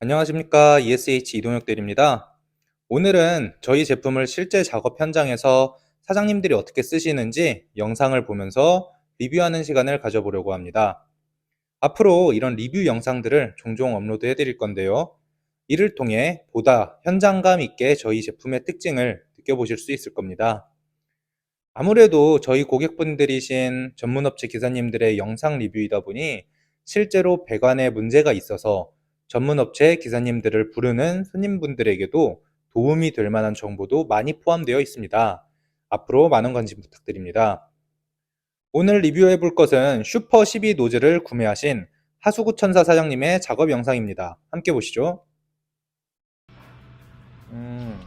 안녕하십니까. ESH 이동혁 대리입니다. 오늘은 저희 제품을 실제 작업 현장에서 사장님들이 어떻게 쓰시는지 영상을 보면서 리뷰하는 시간을 가져보려고 합니다. 앞으로 이런 리뷰 영상들을 종종 업로드 해 드릴 건데요. 이를 통해 보다 현장감 있게 저희 제품의 특징을 느껴보실 수 있을 겁니다. 아무래도 저희 고객분들이신 전문업체 기사님들의 영상 리뷰이다 보니 실제로 배관에 문제가 있어서 전문업체 기사님들을 부르는 손님분들에게도 도움이 될 만한 정보도 많이 포함되어 있습니다. 앞으로 많은 관심 부탁드립니다. 오늘 리뷰해 볼 것은 슈퍼 12 노즐을 구매하신 하수구 천사 사장님의 작업 영상입니다. 함께 보시죠. 음,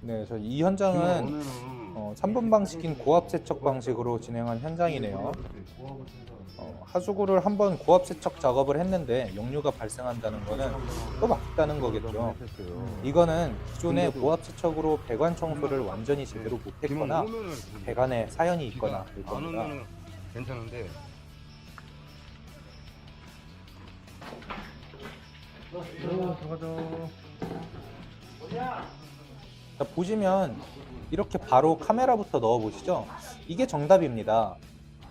네, 저 이 현장은 어, 3분 방식인 고압 세척 방식으로 진행한 현장이네요. 어, 하수구를 한번 고압 세척 작업을 했는데 역류가 발생한다는 거는 또 막다는 거겠죠. 이거는 기존의 고압 세척으로 배관 청소를 완전히 제대로 못했거나 배관에 사연이 있거나 될안 겁니다. 괜찮은데 자, 보시면 이렇게 바로 카메라부터 넣어 보시죠. 이게 정답입니다.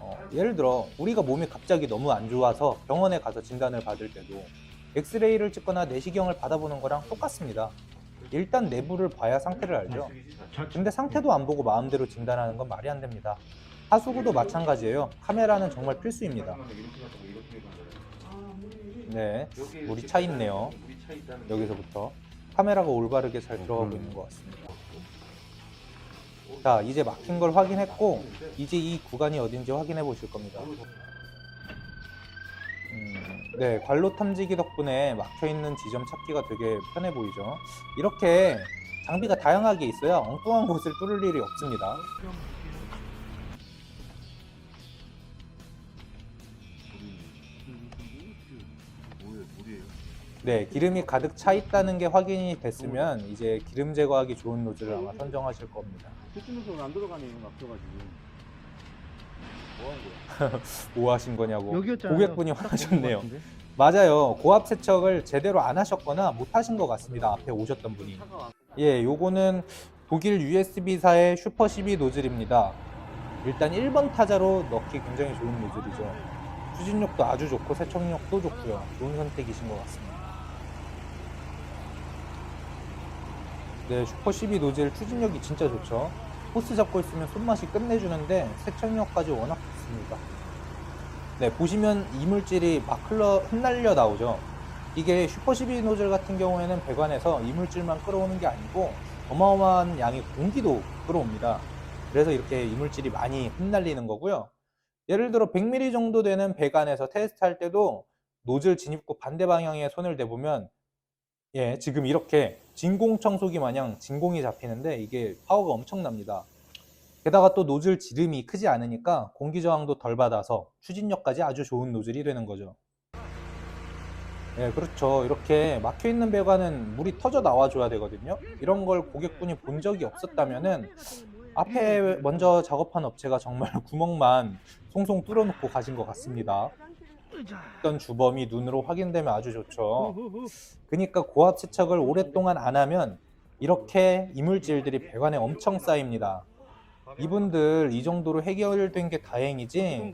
어, 예를 들어 우리가 몸이 갑자기 너무 안 좋아서 병원에 가서 진단을 받을 때도 엑스레이를 찍거나 내시경을 받아보는 거랑 똑같습니다. 일단 내부를 봐야 상태를 알죠. 근데 상태도 안 보고 마음대로 진단하는 건 말이 안 됩니다. 하수구도 마찬가지예요. 카메라는 정말 필수입니다. 네, 물이 차 있네요. 여기서부터 카메라가 올바르게 잘 들어가고 있는 것 같습니다. 자, 이제 막힌 걸 확인했고 이제 이 구간이 어딘지 확인해 보실 겁니다. 음, 네, 관로 탐지기 덕분에 막혀 있는 지점 찾기가 되게 편해 보이죠. 이렇게 장비가 다양하게 있어야 엉뚱한 곳을 뚫을 일이 없습니다. 네, 기름이 가득 차 있다는 게 확인이 됐으면 이제 기름 제거하기 좋은 노즐을 아마 선정하실 겁니다. 그쪽에서 안 들어가네 이거 막혀가지고 뭐 하신 거냐고 여기였잖아요 고객분이 딱 화나셨네요. 보는 것 같은데? 맞아요. 고압 세척을 제대로 안 하셨거나 못 하신 것 같습니다. 앞에 오셨던 분이. 차가 예, 요거는 독일 USB사의 슈퍼 12 노즐입니다. 일단 1번 타자로 넣기 굉장히 좋은 노즐이죠. 추진력도 아주 좋고 세척력도 좋고요. 좋은 선택이신 것 같습니다. 네, 슈퍼 12 노즐 추진력이 진짜 좋죠. 호스 잡고 있으면 손맛이 끝내주는데 세척력까지 워낙 좋습니다. 네, 보시면 이물질이 막 흘러, 흩날려 나오죠. 이게 슈퍼 12 노즐 같은 경우에는 배관에서 이물질만 끌어오는 게 아니고 어마어마한 양의 공기도 끌어옵니다. 그래서 이렇게 이물질이 많이 흩날리는 거고요. 예를 들어 100mm 정도 되는 배관에서 테스트할 때도 노즐 진입구 반대 방향에 손을 대보면 예, 지금 이렇게 진공 청소기 마냥 진공이 잡히는데 이게 파워가 엄청납니다. 게다가 또 노즐 지름이 크지 않으니까 공기 저항도 덜 받아서 추진력까지 아주 좋은 노즐이 되는 거죠. 예, 그렇죠. 이렇게 막혀 있는 배관은 물이 터져 나와 줘야 되거든요. 이런 걸 고객분이 본 적이 없었다면은 앞에 먼저 작업한 업체가 정말 구멍만 송송 뚫어놓고 가신 것 같습니다. 어떤 주범이 눈으로 확인되면 아주 좋죠. 그러니까 고압 세척을 오랫동안 안 하면 이렇게 이물질들이 배관에 엄청 쌓입니다. 이분들 이 정도로 해결된 게 다행이지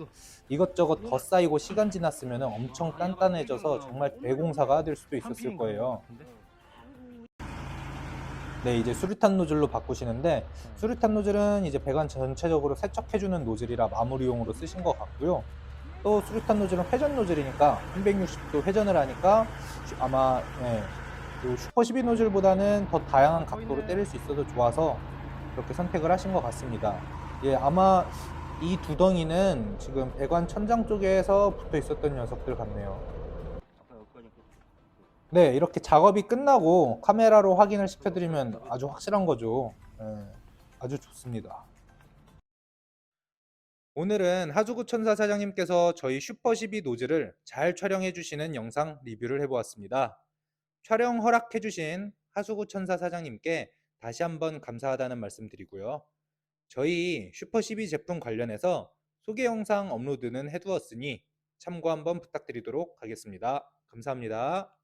이것저것 더 쌓이고 시간 지났으면 엄청 단단해져서 정말 대공사가 될 수도 있었을 거예요. 네, 이제 수류탄 노즐로 바꾸시는데 수류탄 노즐은 이제 배관 전체적으로 세척해주는 노즐이라 마무리용으로 쓰신 것 같고요. 또 수류탄 노즐은 회전 노즐이니까 360도 회전을 하니까 슈- 아마 예, 그 슈퍼 12 노즐보다는 더 다양한 각도로 때릴 수 있어서 좋아서 그렇게 선택을 하신 것 같습니다. 예, 아마 이 두덩이는 지금 배관 천장 쪽에서 붙어 있었던 녀석들 같네요. 네, 이렇게 작업이 끝나고 카메라로 확인을 시켜드리면 아주 확실한 거죠. 예, 아주 좋습니다. 오늘은 하주구 천사 사장님께서 저희 슈퍼 12 노즐을 잘 촬영해 주시는 영상 리뷰를 해보았습니다. 촬영 허락해 주신 하수구 천사 사장님께 다시 한번 감사하다는 말씀 드리고요. 저희 슈퍼 12 제품 관련해서 소개 영상 업로드는 해두었으니 참고 한번 부탁드리도록 하겠습니다. 감사합니다.